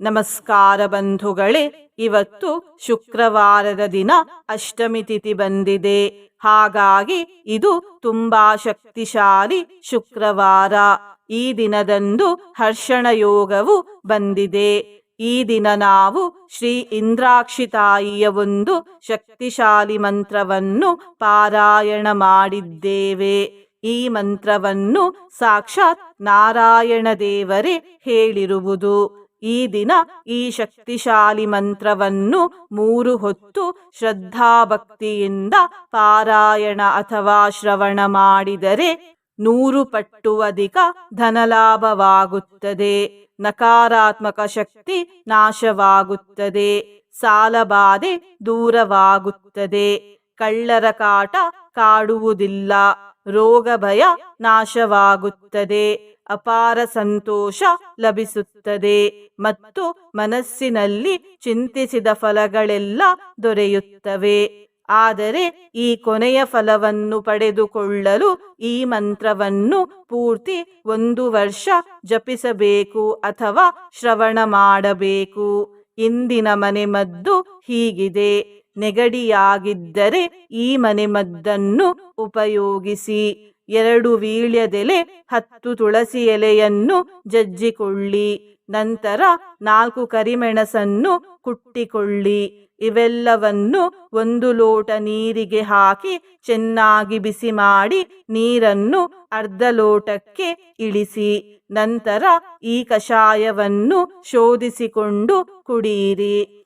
ನಮಸ್ಕಾರ ಬಂಧುಗಳೇ, ಇವತ್ತು ಶುಕ್ರವಾರದ ದಿನ ಅಷ್ಟಮಿ ತಿಥಿ ಬಂದಿದೆ. ಹಾಗಾಗಿ ಇದು ತುಂಬಾ ಶಕ್ತಿಶಾಲಿ ಶುಕ್ರವಾರ. ಈ ದಿನದಂದು ಹರ್ಷಣ ಯೋಗವು ಬಂದಿದೆ. ಈ ದಿನ ನಾವು ಶ್ರೀ ಇಂದ್ರಾಕ್ಷಿ ತಾಯಿಯ ಒಂದು ಶಕ್ತಿಶಾಲಿ ಮಂತ್ರವನ್ನು ಪಾರಾಯಣ ಮಾಡಿದ್ದೇವೆ. ಈ ಮಂತ್ರವನ್ನು ಸಾಕ್ಷಾತ್ ನಾರಾಯಣ ದೇವರೇ ಹೇಳಿರುವುದು. ಈ ದಿನ ಈ ಶಕ್ತಿಶಾಲಿ ಮಂತ್ರವನ್ನು ಮೂರು ಹೊತ್ತು ಶ್ರದ್ಧಾಭಕ್ತಿಯಿಂದ ಪಾರಾಯಣ ಅಥವಾ ಶ್ರವಣ ಮಾಡಿದರೆ ನೂರು ಪಟ್ಟು ಅಧಿಕ ಧನಲಾಭವಾಗುತ್ತದೆ. ನಕಾರಾತ್ಮಕ ಶಕ್ತಿ ನಾಶವಾಗುತ್ತದೆ. ಸಾಲಬಾಧೆ ದೂರವಾಗುತ್ತದೆ. ಕಳ್ಳರ ಕಾಟ ಕಾಡುವುದಿಲ್ಲ. ರೋಗ ಭಯ ನಾಶವಾಗುತ್ತದೆ. ಅಪಾರ ಸಂತೋಷ ಲಭಿಸುತ್ತದೆ. ಮತ್ತು ಮನಸ್ಸಿನಲ್ಲಿ ಚಿಂತಿಸಿದ ಫಲಗಳೆಲ್ಲ ದೊರೆಯುತ್ತವೆ. ಆದರೆ ಈ ಕೊನೆಯ ಫಲವನ್ನು ಪಡೆದುಕೊಳ್ಳಲು ಈ ಮಂತ್ರವನ್ನು ಪೂರ್ತಿ ಒಂದು ವರ್ಷ ಜಪಿಸಬೇಕು ಅಥವಾ ಶ್ರವಣ ಮಾಡಬೇಕು. ಇಂದಿನ ಮನೆಮದ್ದು ಹೀಗಿದೆ. ನೆಗಡಿಯಾಗಿದ್ದರೆ ಈ ಮನೆಮದ್ದನ್ನು ಉಪಯೋಗಿಸಿ. ಎರಡು ವೀಳ್ಯದೆಲೆ ಹತ್ತು ತುಳಸಿ ಎಲೆಯನ್ನು ಜಜ್ಜಿಕೊಳ್ಳಿ. ನಂತರ ನಾಲ್ಕು ಕರಿಮೆಣಸನ್ನು ಕುಟ್ಟಿಕೊಳ್ಳಿ. ಇವೆಲ್ಲವನ್ನು ಒಂದು ಲೋಟ ನೀರಿಗೆ ಹಾಕಿ ಚೆನ್ನಾಗಿ ಬಿಸಿ ಮಾಡಿ ನೀರನ್ನು ಅರ್ಧ ಲೋಟಕ್ಕೆ ಇಳಿಸಿ. ನಂತರ ಈ ಕಷಾಯವನ್ನು ಶೋಧಿಸಿಕೊಂಡು ಕುಡಿಯಿರಿ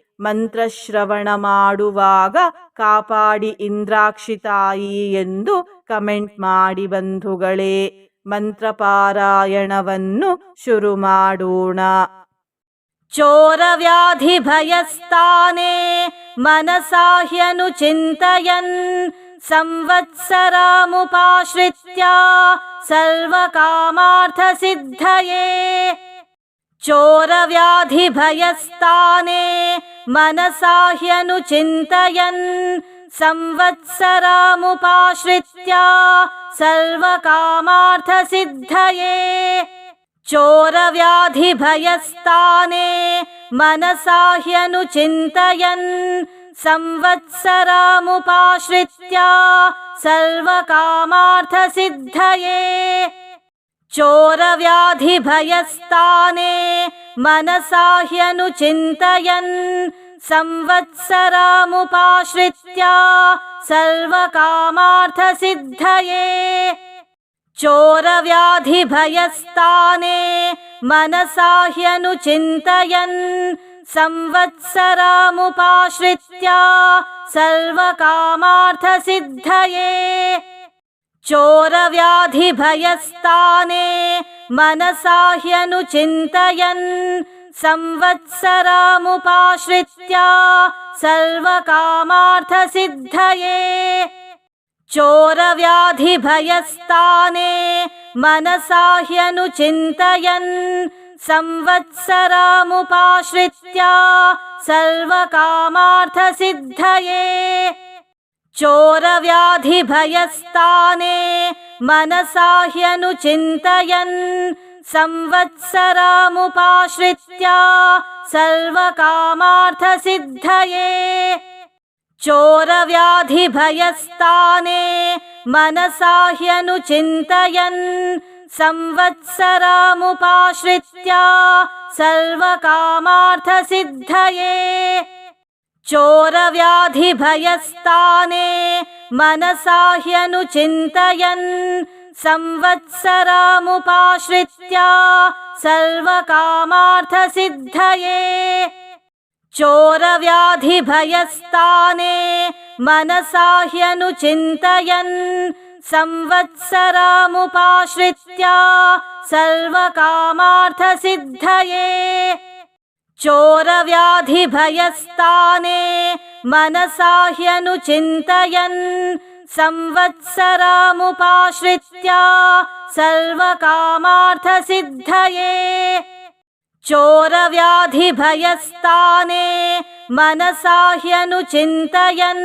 ಮಂತ್ರಶ್ರವಣ ಮಾಡುವಾಗ ಕಾಪಾಡಿ ಇಂದ್ರಾಕ್ಷಿತಾಯಿ ಎಂದು ಕಮೆಂಟ್ ಮಾಡಿ ಬಂಧುಗಳೇ, ಮಂತ್ರಪಾರಾಯಣವನ್ನು ಶುರು ಮಾಡೋಣ. ಚೋರವ್ಯಾಧಿ ಭಯಸ್ತಾನೆ, ಮನಸಾಹ್ಯನು ಚಿಂತಯನ್, ಸಂವತ್ಸರಾಮುಪಾಶ್ರಿತ್ಯ ಸರ್ವಕಾಮಾರ್ಥಸಿದ್ಧಯೇ. ಚೋರವ್ಯಾಧಿ ಭಯಸ್ತಾನೇ मनसा ह्यनुचिन्तयन् संवत्सरामुपाश्रित्य सर्वकामार्थसिद्धये। चोरव्याधिभयस्ताने मनसा ह्यनुचिन्तयन् संवत्सरामुपाश्रित्य सर्वकामार्थसिद्धये चोरव्याधिभयस्ताने मनसा ह्यनुचिन्तयन् संवत्सरामुपाश्रित्य सर्वकामार्थसिद्धये। चोरव्याधिभयस्ताने मनसा ह्यनुचिन्तयन् संवत्सरामुपाश्रित्य सर्वकामार्थसिद्धये चोरव्याधिभयस्ताने मनसा ह्यनुचिन्तयन् संवत्सरामुपाश्रित्य सर्वकामार्थसिद्धये। चोरव्याधिभयस्ताने मनसा ह्यनुचिन्तयन् संवत्सरामुपाश्रित्य सर्वकामार्थसिद्धये चोरव्याधिभयस्ताने मनसा ह्यनुचिन्तयन् संवत्सरामुपाश्रित्य सर्वकामार्थसिद्धये। चोरव्याधिभयस्ताने मनसा ह्यनुचिन्तयन् संवत्सरामुपाश्रित्य सर्वकामार्थसिद्धये चोरव्याधिभयस्ताने मनसा ह्यनुचिन्तयन् संवत्सरामुपाश्रित्य सर्वकामार्थसिद्धये। चोरव्याधिभयस्ताने मनसा ह्यनुचिन्तयन् संवत्सरामुपाश्रित्य सर्वकामार्थसिद्धये चोरव्याधिभयस्ताने मनसा ह्यनुचिन्तयन् संवत्सरामुपाश्रित्य सर्वकामार्थसिद्धये। चोरव्याधिभयस्ताने मनसा ह्यनुचिन्तयन्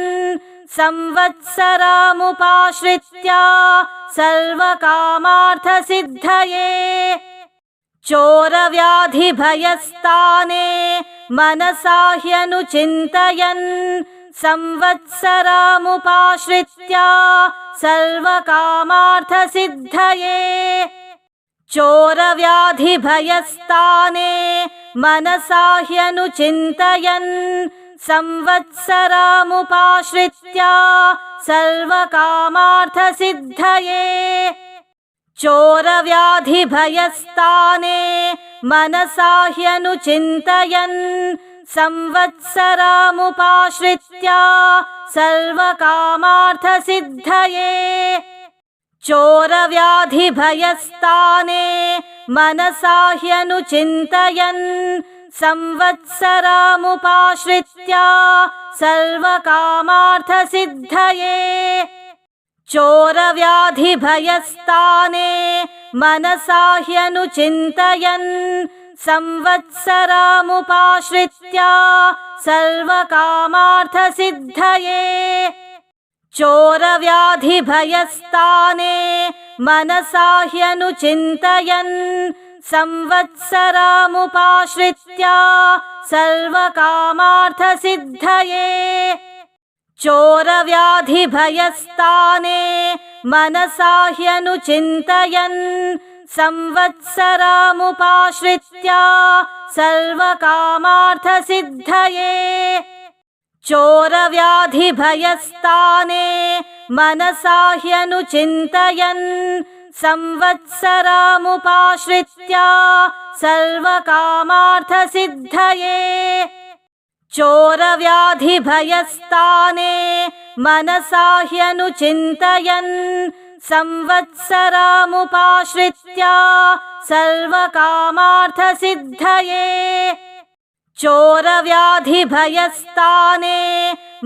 संवत्सरामुपाश्रित्य सर्वकामार्थसिद्धये चोरव्याधिभयस्ताने मनसा ह्यनुचिन्तयन् संवत्सरामुपाश्रित्य सर्वकामार्थसिद्धये। चोरव्याधिभयस्ताने मनसा ह्यनुचिन्तयन् संवत्सरामुपाश्रित्य सर्वकामार्थसिद्धये चोरव्याधिभयस्ताने मनसा ह्यनुचिन्तयन् संवत्सरामुपाश्रित्य सर्वकामार्थसिद्धये। चोरव्याधिभयस्ताने मनसा ह्यनुचिन्तयन् संवत्सरामुपाश्रित्य सर्वकामार्थसिद्धये चोरव्याधिभयस्ताने मनसा ह्यनुचिन्तयन् संवत्सरामुपाश्रित्य सर्वकामार्थसिद्धये। चोरव्याधिभयस्ताने मनसा ह्यनुचिन्तयन् संवत्सरामुपाश्रित्य सर्वकामार्थसिद्धये चोरव्याधिभयस्ताने मनसा ह्यनुचिन्तयन् संवत्सरामुपाश्रित्य सर्वकामार्थसिद्धये। चोरव्याधिभयस्ताने मनसा ह्यनुचिन्तयन् संवत्सरामुपाश्रित्य सर्वकामार्थसिद्धये चोरव्याधिभयस्ताने मनसा ह्यनुचिन्तयन् संवत्सरामुपाश्रित्य सर्वकामार्थसिद्धये। चोरव्याधिभयस्ताने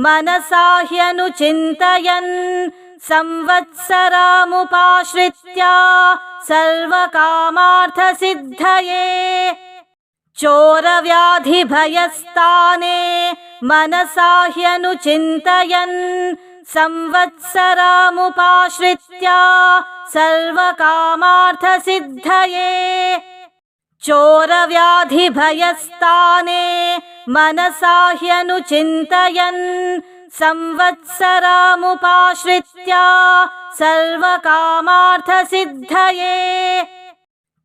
मनसा ह्यनुचिन्तयन् संवत्सरामुपाश्रित्य सर्वकामार्थसिद्धये चोरव्याधिभयस्ताने मनसा ह्यनुचिन्तयन् संवत्सरामुपाश्रित्य सर्वकामार्थसिद्धये। चोरव्याधिभयस्ताने मनसा ह्यनुचिन्तयन् संवत्सरामुपाश्रित्य सर्वकामार्थसिद्धये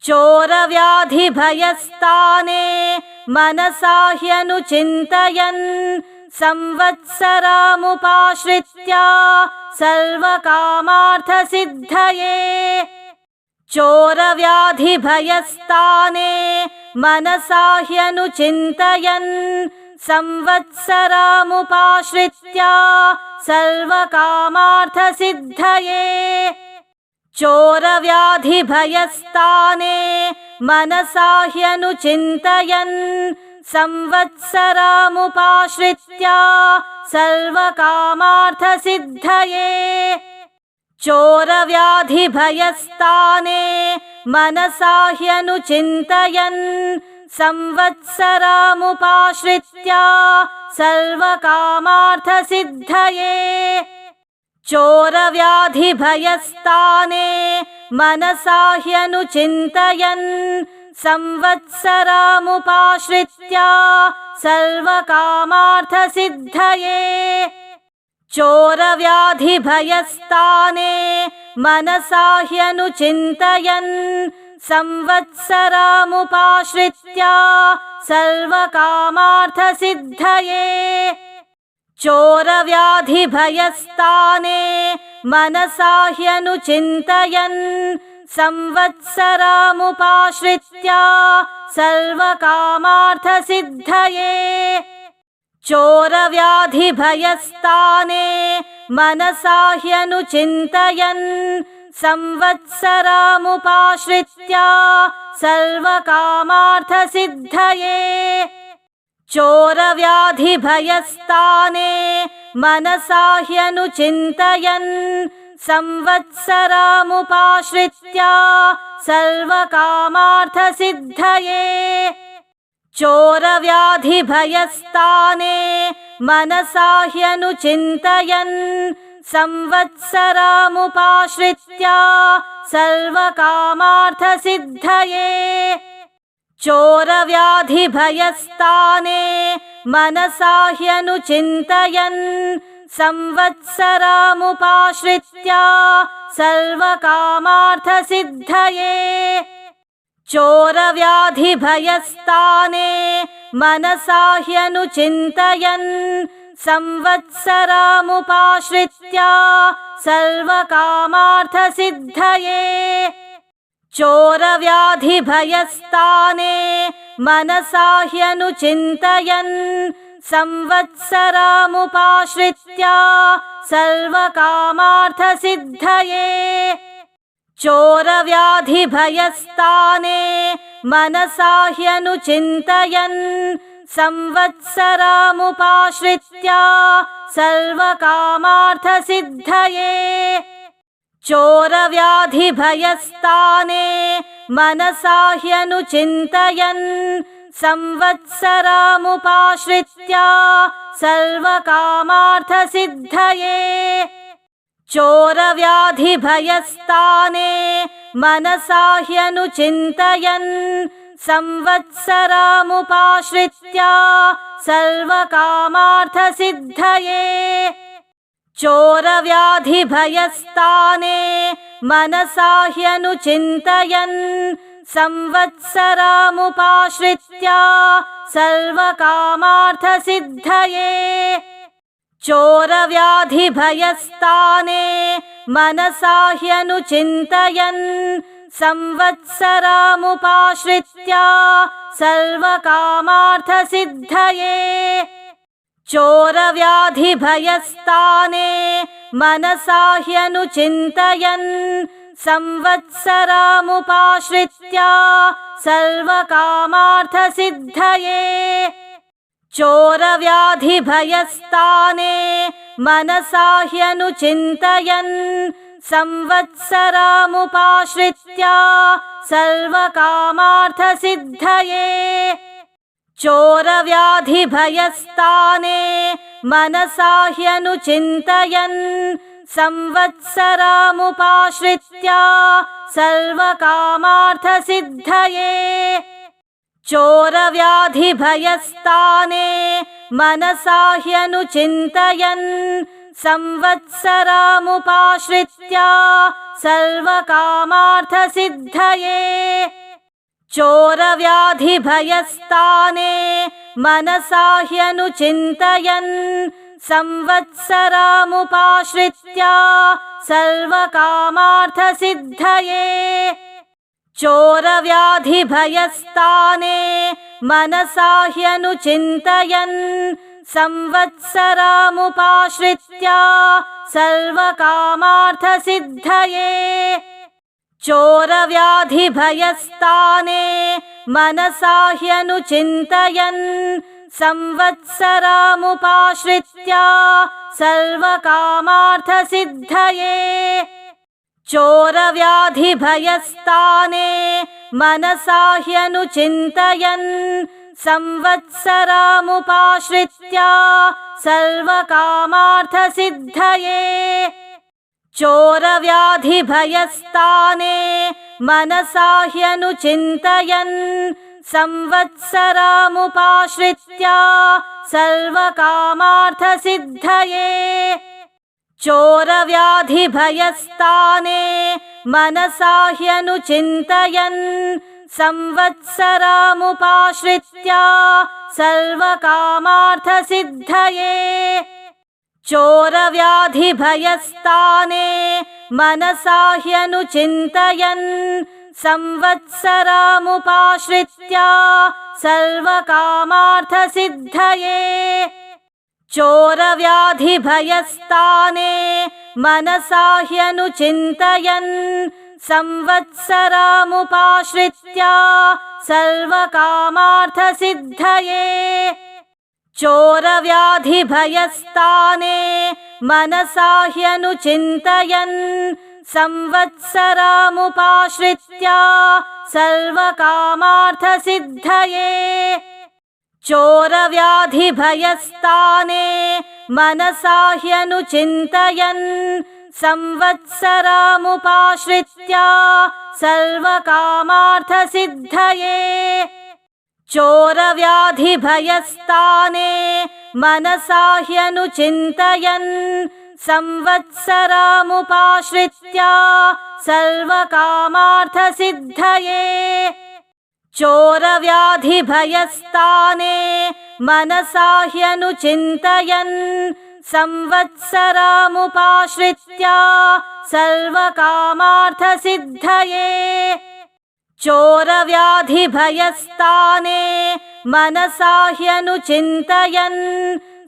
चोरव्याधिभयस्ताने मनसा ह्यनुचिन्तयन् संवत्सरामुपाश्रित्य सर्वकामार्थसिद्धये। चोरव्याधिभयस्ताने मनसा ह्यनुचिन्तयन् संवत्सरामुपाश्रित्य सर्वकामार्थसिद्धये चोरव्याधिभयस्ताने मनसा ह्यनुचिन्तयन् संवत्सरामुपाश्रित्य सर्वकामार्थसिद्धये। चोरव्याधिभयस्ताने मनसा ह्यनुचिन्तयन् संवत्सरामुपाश्रित्य सर्वकामार्थसिद्धये चोरव्याधिभयस्ताने मनसा ह्यनुचिन्तयन् संवत्सरामुपाश्रित्य सर्वकामार्थसिद्धये। चोरव्याधिभयस्ताने मनसा ह्यनुचिन्तयन् संवत्सरामुपाश्रित्य सर्वकामार्थसिद्धये चोरव्याधिभयस्ताने मनसा ह्यनुचिन्तयन् संवत्सरामुपाश्रित्य सर्वकामार्थसिद्धये। चोरव्याधिभयस्ताने मनसा ह्यनुचिन्तयन् संवत्सरामुपाश्रित्य सर्वकामार्थसिद्धये चोरव्याधिभयस्ताने मनसा ह्यनुचिन्तयन् संवत्सरामुपाश्रित्य सर्वकामार्थसिद्धये। चोरव्याधिभयस्ताने मनसा ह्यनुचिन्तयन् संवत्सरामुपाश्रित्य सर्वकामार्थसिद्धये चोरव्याधिभयस्ताने मनसा ह्यनुचिन्तयन् संवत्सरामुपाश्रित्य सर्वकामार्थसिद्धये। चोरव्याधिभयस्ताने मनसा ह्यनुचिन्तयन् संवत्सरामुपाश्रित्य सर्वकामार्थसिद्धये चोरव्याधिभयस्ताने मनसा ह्यनुचिन्तयन् संवत्सरामुपाश्रित्य सर्वकामार्थसिद्धये। चोरव्याधिभयस्ताने मनसा ह्यनुचिन्तयन् संवत्सरामुपाश्रित्य सर्वकामार्थसिद्धये चोरव्याधिभयस्ताने मनसा ह्यनुचिन्तयन् संवत्सरामुपाश्रित्य सर्वकामार्थसिद्धये। चोरव्याधिभयस्ताने मनसा ह्यनुचिन्तयन् संवत्सरामुपाश्रित्य सर्वकामार्थसिद्धये चोरव्याधिभयस्ताने मनसा ह्यनुचिन्तयन् संवत्सरामुपाश्रित्य सर्वकामार्थसिद्धये। चोरव्याधिभयस्ताने मनसा ह्यनुचिन्तयन् संवत्सरामुपाश्रित्य सर्वकामार्थसिद्धये चोरव्याधिभयस्ताने मनसा ह्यनुचिन्तयन् संवत्सरामुपाश्रित्य सर्वकामार्थसिद्धये। चोरव्याधिभयस्ताने मनसा ह्यनुचिन्तयन् संवत्सरामुपाश्रित्य सर्वकामार्थसिद्धये चोरव्याधिभयस्ताने मनसा ह्यनुचिन्तयन् संवत्सरामुपाश्रित्य सर्वकामार्थसिद्धये। चोरव्याधिभयस्ताने मनसा ह्यनुचिन्तयन् संवत्सरामुपाश्रित्य सर्वकामार्थसिद्धये चोरव्याधिभयस्ताने मनसा ह्यनुचिन्तयन् संवत्सरामुपाश्रित्य सर्वकामार्थसिद्धये। चोरव्याधिभयस्ताने मनसा ह्यनुचिन्तयन् संवत्सरामुपाश्रित्य सर्वकामार्थसिद्धये चोरव्याधिभयस्ताने मनसा ह्यनुचिन्तयन् संवत्सरामुपाश्रित्य सर्वकामार्थसिद्धये। चोरव्याधिभयस्ताने मनसा ह्यनुचिन्तयन् संवत्सरामुपाश्रित्य सर्वकामार्थसिद्धये चोरव्याधिभयस्ताने मनसा ह्यनुचिन्तयन् संवत्सरामुपाश्रित्य सर्वकामार्थसिद्धये। चोरव्याधिभयस्ताने मनसा ह्यनुचिन्तयन् संवत्सरामुपाश्रित्य सर्वकामार्थसिद्धये चोरव्याधिभयस्ताने मनसा ह्यनुचिन्तयन् संवत्सरामुपाश्रित्य सर्वकामार्थसिद्धये। चोरव्याधिभयस्ताने मनसा ह्यनुचिन्तयन् संवत्सरामुपाश्रित्य सर्वकामार्थसिद्धये चोरव्याधिभयस्ताने मनसा ह्यनुचिन्तयन् संवत्सरामुपाश्रित्य सर्वकामार्थसिद्धये। चोरव्याधिभयस्ताने मनसा ह्यनुचिन्तयन् संवत्सरामुपाश्रित्य सर्वकामार्थसिद्धये चोरव्याधिभयस्ताने मनसा ह्यनुचिन्तयन् संवत्सरामुपाश्रित्य सर्वकामार्थसिद्धये। चोरव्याधिभयस्ताने मनसा ह्यनुचिन्तयन् संवत्सरामुपाश्रित्य सर्वकामार्थसिद्धये चोरव्याधिभयस्ताने मनसा ह्यनुचिन्तयन्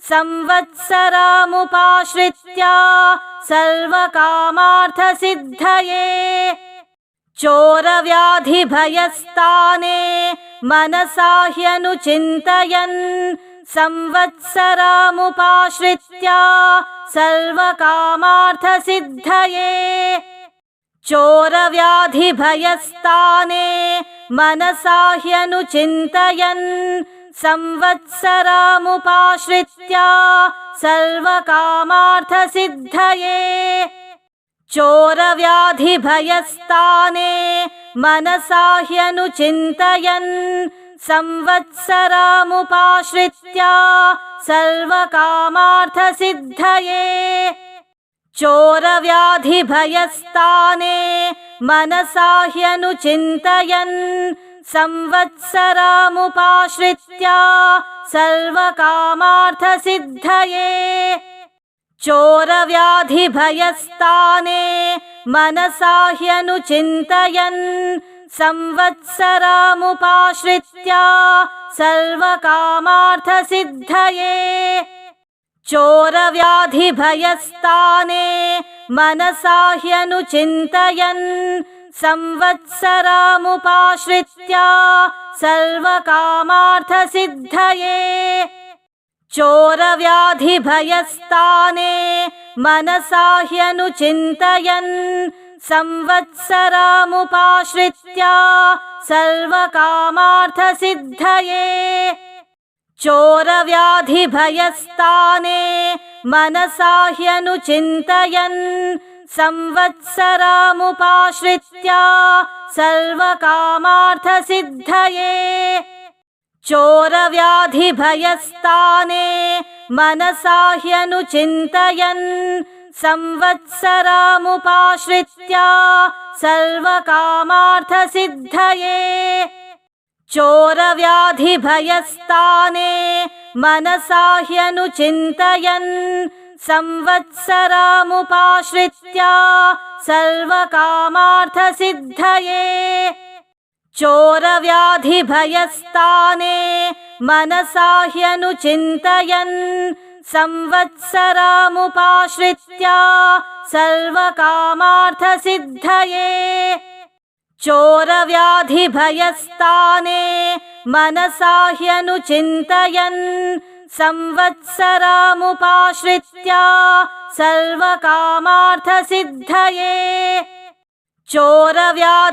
संवत्सरामुपाश्रित्य सर्वकामार्थसिद्धये। चोरव्याधिभयस्ताने मनसा ह्यनुचिन्तयन् संवत्सरामुपाश्रित्य सर्वकामार्थसिद्धये चोरव्याधिभयस्ताने मनसा ह्यनुचिन्तयन् संवत्सरामुपाश्रित्य सर्वकामार्थसिद्धये। चोरव्याधिभयस्ताने मनसा ह्यनुचिन्तयन् संवत्सरामुपाश्रित्य सर्वकामार्थसिद्धये चोरव्याधिभयस्ताने मनसा ह्यनुचिन्तयन् संवत्सरामुपाश्रित्य सर्वकामार्थसिद्धये। चोरव्याधिभयस्ताने मनसा ह्यनुचिन्तयन् संवत्सरामुपाश्रित्य सर्वकामार्थसिद्धये चोरव्याधिभयस्ताने मनसा ह्यनुचिन्तयन् संवत्सरामुपाश्रित्य सर्वकामार्थसिद्धये। चोरव्याधिभयस्ताने मनसा ह्यनुचिन्तयन् संवत्सरामुपाश्रित्य सर्वकामार्थसिद्धये चोरव्याधिभयस्ताने मनसा ह्यनुचिन्तयन् संवत्सरामुपाश्रित्य सर्वकामार्थसिद्धये। चोरव्याधिभयस्ताने मनसा ह्यनुचिन्तयन् संवत्सरामुपाश्रित्य सर्वकामार्थसिद्धये चोरव्याधिभयस्ताने मनसा ह्यनुचिन्तयन् संवत्सरामुपाश्रित्य सर्वकामार्थसिद्धये। चोरव्याधिभयस्ताने मनसा ह्यनुचिन्तयन् संवत्सरामुपाश्रित्य सर्वकामार्थसिद्धये चोरव्याधिभयस्ताने मनसा ह्यनुचिन्तयन् संवत्सरामुपाश्रित्य सर्वकामार्थसिद्धये। चोरव्याधिभयस्ताने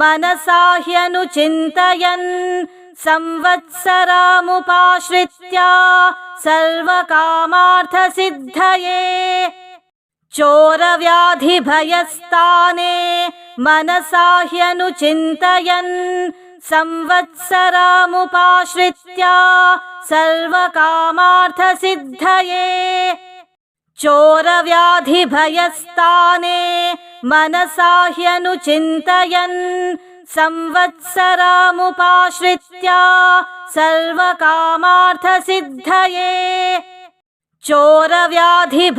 मनसा ह्यनुचिन्तयन् संवत्सरामुपाश्रित्य सर्वकामार्थसिद्धये चोरव्याधिभयस्ताने मनसा ह्यनुचिन्तयन् संवत्सरामुपाश्रित्य सर्वकामार्थसिद्धये। चोरव्याधिभयस्ताने मनसा ह्यनुचिन्तयन् संवत्सरामुपाश्रित्य सर्वकामार्थसिद्धये चोरव्याधिभयस्ताने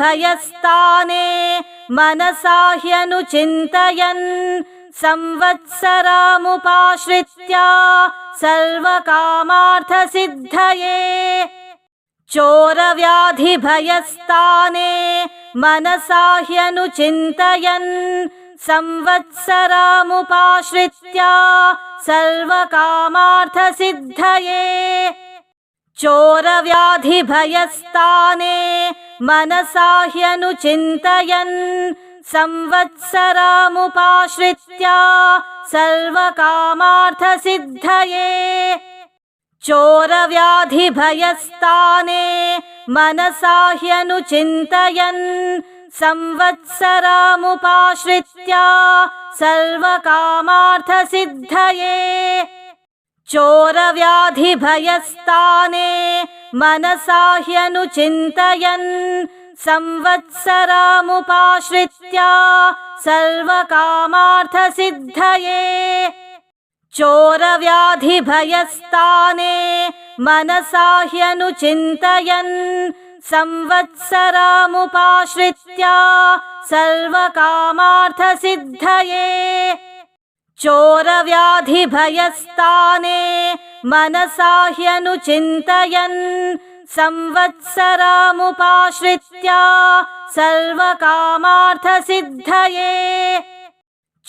मनसा ह्यनुचिन्तयन् संवत्सरामुपाश्रित्य सर्वकामार्थसिद्धये। चोरव्याधिभयस्ताने मनसा ह्यनुचिन्तयन् संवत्सरामुपाश्रित्य सर्वकामार्थसिद्धये चोरव्याधिभयस्ताने मनसा ह्यनुचिन्तयन् संवत्सरामुपाश्रित्य सर्वकामार्थसिद्धये। चोरव्याधिभयस्ताने मनसा ह्यनुचिन्तयन् संवत्सरामुपाश्रित्य सर्वकामार्थसिद्धये चोरव्याधिभयस्ताने मनसा ह्यनुचिन्तयन् संवत्सरामुपाश्रित्य सर्वकामार्थसिद्धये। चोरव्याधिभयस्ताने मनसा ह्यनुचिन्तयन् संवत्सरामुपाश्रित्य सर्वकामार्थसिद्धये चोरव्याधिभयस्ताने मनसा ह्यनुचिन्तयन् संवत्सरामुपाश्रित्य सर्वकामार्थसिद्धये।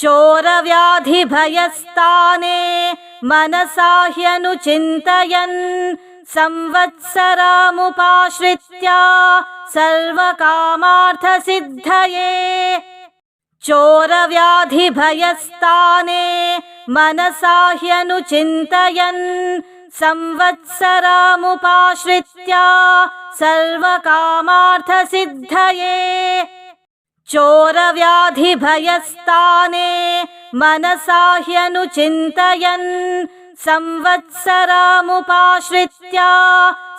चोरव्याधिभयस्ताने मनसा ह्यनुचिन्तयन् संवत्सरामुपाश्रित्य सर्वकामार्थसिद्धये चोरव्याधिभयस्ताने मनसा ह्यनुचिन्तयन् संवत्सरामुपाश्रित्य सर्वकामार्थसिद्धये। चोरव्याधिभयस्ताने मनसा ह्यनुचिन्तयन् संवत्सरामुपाश्रित्य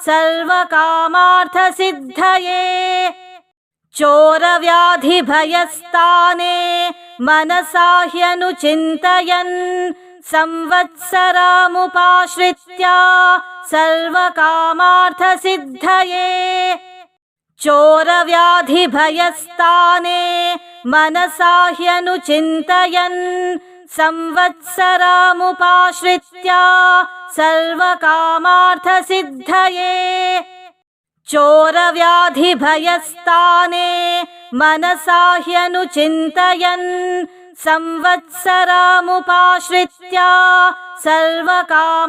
सर्वकामार्थसिद्धये चोरव्याधिभयस्ताने मनसा ह्यनुचिन्तयन् संवत्सरामुपाश्रित्य सर्वकामार्थसिद्धये। चोरव्याधिभयस्ताने मनसा ह्यनुचिन्तयन् संवत्सरामुपाश्रित्य सर्वकामार्थसिद्धये चोरव्याधिभयस्ताने मनसा ह्यनुचिन्तयन् संवत्सरामुपाश्रित्य सर्वकामार्थसिद्धये।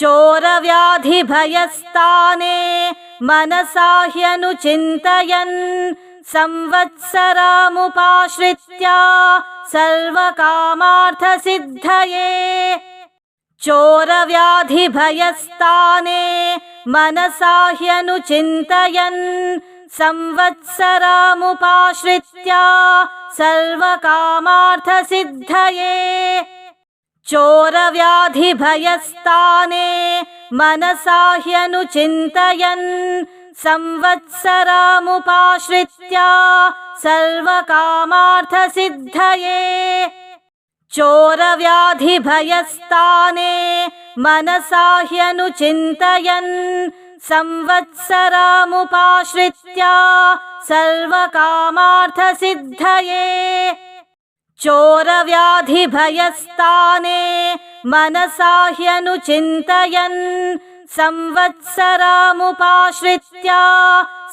चोरव्याधिभयस्ताने मनसा ह्यनुचिन्तयन् संवत्सरामुपाश्रित्य सर्वकामार्थसिद्धये चोरव्याधिभयस्ताने मनसा ह्यनुचिन्तयन् संवत्सरामुपाश्रित्य सर्वकामार्थसिद्धये। चोरव्याधिभयस्ताने मनसा ह्यनुचिन्तयन् संवत्सरामुपाश्रित्य सर्वकामार्थसिद्धये चोरव्याधिभयस्ताने मनसा ह्यनुचिन्तयन् संवत्सरामुपाश्रित्य सर्वकामार्थसिद्धये। चोरव्याधिभयस्ताने मनसा ह्यनुचिन्तयन् संवत्सरामुपाश्रित्य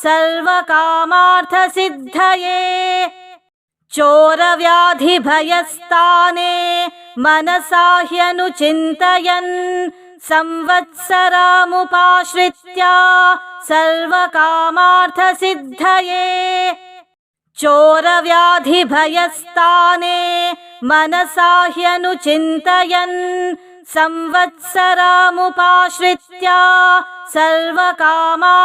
सर्वकामार्थसिद्धये चोरव्याधिभयस्ताने मनसा ह्यनुचिन्तयन् संवत्सरामुपाश्रित्य सर्वकामार्थसिद्धये। चोरव्याधिभयस्ताने मनसा ह्यनुचिन्तयन् संवत्सरामुपाश्रित्य सर्वकामार्थसिद्धये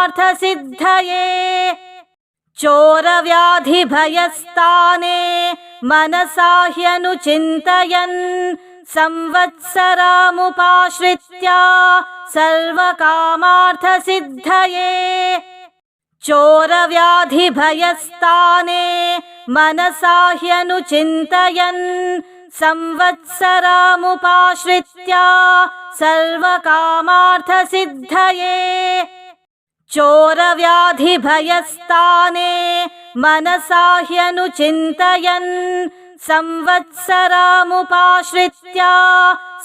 चोरव्याधिभयस्ताने मनसा ह्यनुचिन्तयन् संवत्सरामुपाश्रित्य सर्वकामार्थसिद्धये। चोरव्याधिभयस्ताने मनसा ह्यनुचिन्तयन् संवत्सरामुपाश्रित्य सर्वकामार्थसिद्धये चोरव्याधिभयस्ताने मनसा ह्यनुचिन्तयन् संवत्सरामुपाश्रित्य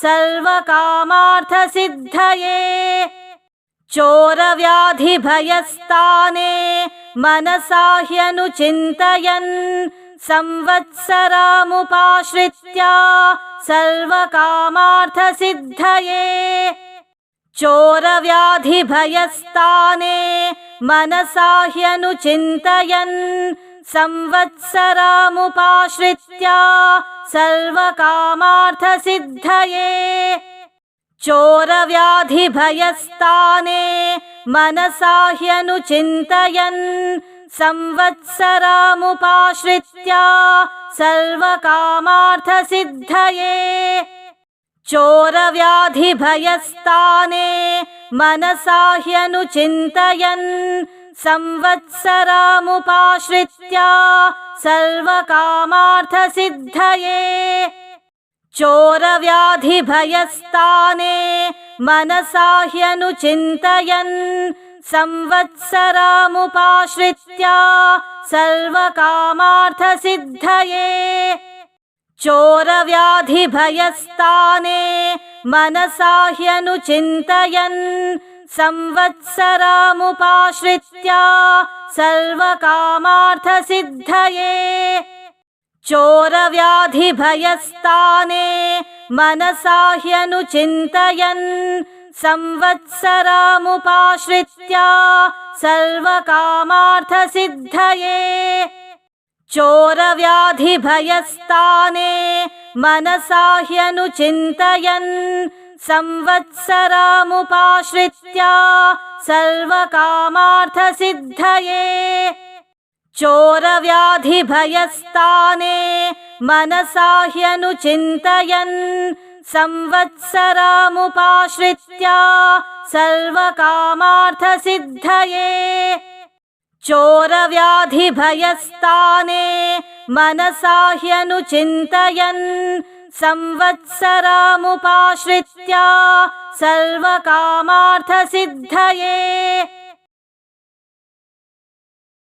सर्वकामार्थसिद्धये। चोरव्याधिभयस्ताने मनसा ह्यनुचिन्तयन् संवत्सरामुपाश्रित्य सर्वकामार्थसिद्धये चोरव्याधिभयस्ताने मनसा ह्यनुचिन्तयन् संवत्सरामुपाश्रित्य सर्वकामार्थसिद्धये। चोरव्याधिभयस्ताने मनसा ह्यनुचिन्तयन् संवत्सरामुपाश्रित्य सर्वकामार्थसिद्धये चोरव्याधिभयस्ताने मनसा ह्यनुचिन्तयन् संवत्सरामुपाश्रित्य सर्वकामार्थसिद्धये। चोरव्याधिभयस्ताने मनसा ह्यनुचिन्तयन् संवत्सरामुपाश्रित्य सर्वकामार्थसिद्धये चोरव्याधिभयस्ताने मनसा ह्यनुचिन्तयन् संवत्सरामुपाश्रित्य सर्वकामार्थसिद्धये। चोरव्याधिभयस्ताने मनसा ह्यनुचिन्तयन् संवत्सरामुपाश्रित्य सर्वकामार्थसिद्धये चोरव्याधिभयस्ताने मनसा ह्यनुचिन्तयन् संवत्सरामुपाश्रित्य सर्वकामार्थसिद्धये। चोरव्याधिभयस्ताने मनसा ह्यनुचिन्तयन् संवत्सरामुपाश्रित्य सर्वकामार्थसिद्धये चोरव्याधिभयस्ताने मनसा ह्यनुचिन्तयन् संवत्सरामुपाश्रित्य सर्वकामार्थसिद्धये